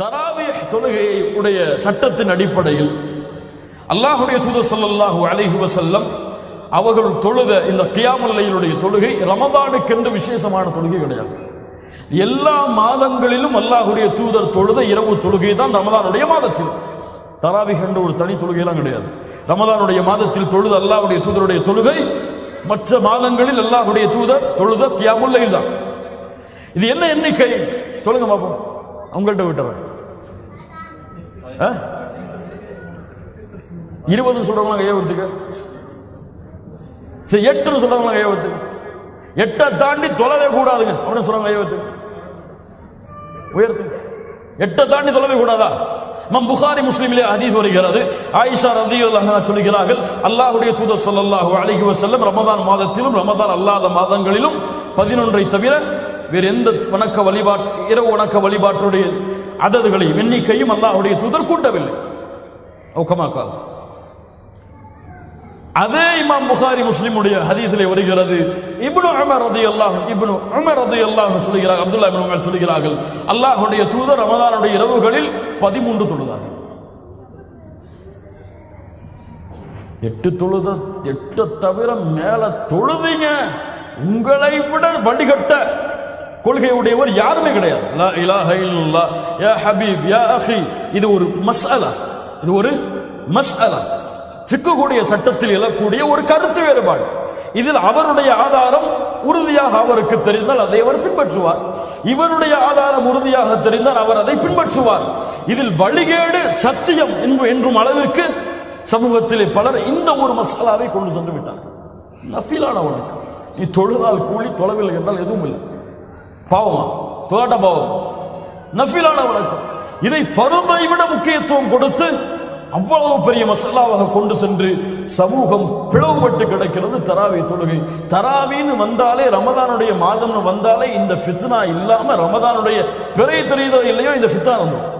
தராவி தொழுகையை உடைய சட்டத்தின் அடிப்படையில் அல்லாஹுடைய தூதர் சல்லாஹூ அலைஹி செல்லம் அவர்கள் தொழுத இந்த கியாமுல்லையினுடைய தொழுகை ரமதானுக்கென்று விசேஷமான தொழுகை கிடையாது. எல்லா மாதங்களிலும் அல்லாஹுடைய தூதர் தொழுத இரவு தொழுகை தான் ரமதானுடைய மாதத்தில். தராவி என்ற ஒரு தனி தொழுகையெல்லாம் கிடையாது. ரமதானுடைய மாதத்தில் தொழுது அல்லாஹ்வுடைய தூதருடைய தொழுகை மற்ற மாதங்களில் அல்லாஹ்வுடைய தூதர் தொழுத கியாமுல்லையில் தான். இது என்ன எண்ணிக்கை? சொல்லுங்க பாப்போம். அவங்கள்ட்ட விட்டுறேன் இருபதுன்னு சொல்றவங்களாம் கையை ஒத்துக்க சரி எட்டுன்னு சொல்றவங்களாம் கையை ஒத்து எட்டை தாண்டி தொலைவே கூடாதுங்க. அப்படின்னு சொல்றாங்க கையை ஒத்து உயர்த்து. எட்டை தாண்டி தொலைவே கூடாதா? மம் புகாரி முஸ்லீமிலே அதீஸ் வருகிறது. ஆயிஷா ரதியுல்லாஹ் சொல்கிறார்கள் அல்லாஹுடைய தூதர் சொல்லல்லாஹு அழகி செல்லும் ரமதான் மாதத்திலும் ரமதான் அல்லாத மாதங்களிலும் பதினொன்றை தவிர வேறு எந்த வணக்க வழிபாட்டு இரவு வணக்க வழிபாட்டுடைய அததுகளையும் எண்ணிக்கையும் அல்லாஹுடைய தூதர் கூட்டவில்லை. ஒக்கமாக்காது அதே இமாம் புகாரி முஸ்லிமுடைய ஹதீஸிலே வருகிறது. இப்னு உமர் ரலியல்லாஹு இப்னு உமர் அல்லாஹும் சொல்கிறார் அப்துல்லா இப்னு உமர் சொல்கிறார்கள் அல்லாஹுடைய தூதர் ரமதானுடைய இரவுகளில் 13 தொழுதார்கள் எட்டு தொழுத எட்டு தவிர மேல தொழுதீங்க. உங்களை விட வடிகட்ட கொள்கையுடையவர் யாருமே கிடையாது. இலாஹ யா ஹபீப் யா அஹி இது ஒரு மசாலா இது ஒரு மசாலா சிக்கக்கூடிய சட்டத்தில் எழக்கூடிய ஒரு கருத்து வேறுபாடு. இதில் அவருடைய ஆதாரம் உறுதியாக அவருக்கு தெரிந்தால் அதை அவர் பின்பற்றுவார். இவருடைய ஆதாரம் உறுதியாக தெரிந்தால் அவர் அதை பின்பற்றுவார். இதில் வழிகேடு சத்தியம் என்றும் அளவிற்கு சமூகத்திலே பலர் இந்த ஒரு மசாலாவை கொண்டு சென்று விட்டார் நஃபீலான உனக்கு நீ தொழுதால் கூலி தொலைவில் என்றால் எதுவும் இல்லை. பாவமா? தொழாட்ட பாவம்? நஃபிலான வணக்கம் இதை பருமை விட முக்கியத்துவம் கொடுத்து அவ்வளவு பெரிய மசாலாவாக கொண்டு சென்று சமூகம் பிளவுபட்டு கிடக்கிறது தராவி தொழுகை. தராவின்னு வந்தாலே ரமதானுடைய மாதம்னு வந்தாலே இந்த ஃபித்னா இல்லாமல் ரமதானுடைய பிறை தெரியுதோ இல்லையோ இந்த ஃபித்னா வந்துடும்.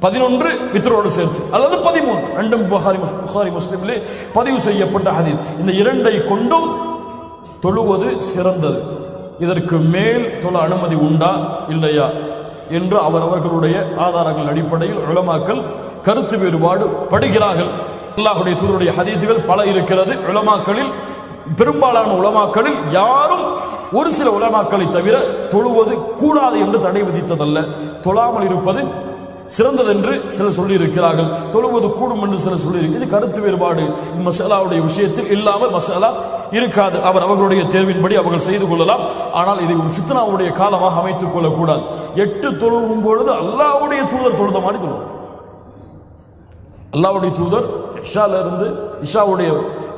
பதினொன்று வித்ரோடு சேர்த்து அல்லது பதிமூணு ரெண்டும் புகாரி முஸ்- புகாரி முஸ்லீம்லே பதிவு செய்யப்பட்ட ஹதீஸ். இந்த இரண்டை கொண்டும் தொழுவது சிறந்தது. இதற்கு மேல் தொழ அனுமதி உண்டா? இல்லையா? என்று அவரவர்களுடைய ஆதாரங்கள் அடிப்படையில் உலமாக்கள் கருத்து வேறுபாடு படுகிறார்கள். அல்லாஹுடைய தூதருடைய ஹதீதுகள் பல இருக்கிறது. உலமாக்களில் பெரும்பாலான உலமாக்களில் யாரும் ஒரு சில உலமாக்களை தவிர தொழுவது கூடாது என்று தடை விதித்ததல்ல. தொழாமல் இருப்பது சிறந்தது என்று சிலர் சொல்லியிருக்கிறார்கள். தொழுவது கூடும் என்று சிலர் சொல்லி இது கருத்து வேறுபாடு. மசாலாவுடைய விஷயத்தில் இல்லாமல் மசாலா இருக்காது. அவர் அவர்களுடைய தேர்வின்படி அவர்கள் செய்து கொள்ளலாம். ஆனால் இதை ஒரு ஃபித்னாவுடைய காலமாக அமைத்துக் கொள்ளக்கூடாது. எட்டு தொழுவும் பொழுது அல்லாவுடைய தூதர் தொழுத மாதிரி தொழுவோம் அல்லாவுடைய தூதர் இஷால இருந்து இஷாவுடைய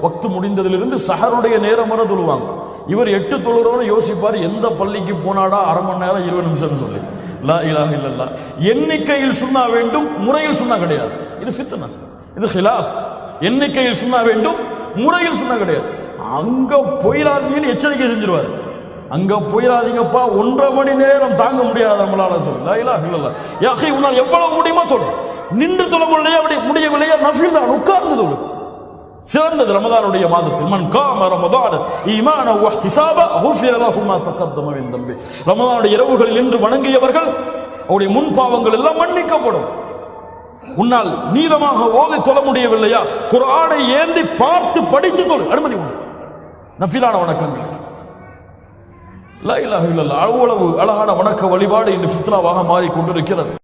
வக்து முடிந்ததிலிருந்து சஹருடைய நேரம் வர தொழுவாங்க. இவர் எட்டு தொழுறவரை யோசிப்பார் எந்த பள்ளிக்கு போனாடா அரை மணி நேரம் இருபது நிமிஷம் சொல்லி. லா இலாஹ இல்லல்லா எண்ணிக்கையில் சுண்ணா வேண்டும் முறையில் சுண்ணா கிடையாது. இது ஃபித்னா. இது ஹிலாஃப். எண்ணிக்கையில் சுண்ணா வேண்டும் முறையில் சுண்ணா கிடையாது. அங்க போயிடாதீங்கன்னு எச்சரிக்கை செஞ்சிருவார். அங்க போயிடாதீங்கப்பா ஒன்றரை மணி நேரம் தாங்க முடியாது நம்மளால சொல்லி. லா இலாஹ இல்லல்லா உன்னால் எவ்வளவு முடியுமோ தொழு நின்று தொழ முடியலையா அப்படி முடியவில்லையா நஃபில் தான் உட்கார்ந்து தொழு. சிறந்தது ரமதானுடைய மாதத்தில். மன் காம ரமதான் ஈமான வஹ்திசாப குஃபிர லஹு மா தகத்தம மின் தம்பி. ரமதானுடைய இரவுகளில் இன்று வணங்கியவர்கள் அவருடைய முன் பாவங்கள் எல்லாம் மன்னிக்கப்படும். உன்னால் நீளமாக ஓதி தொழ முடியவில்லையா? குரானை ஏந்தி பார்த்து படித்து தொழு. அனுமதி உண்டு. நஃபிலான வணக்கங்கள். அவ்வளவு அழகான வணக்க வழிபாடு இன்று ஃபித்னாவாக மாறிக்கொண்டிருக்கிறது.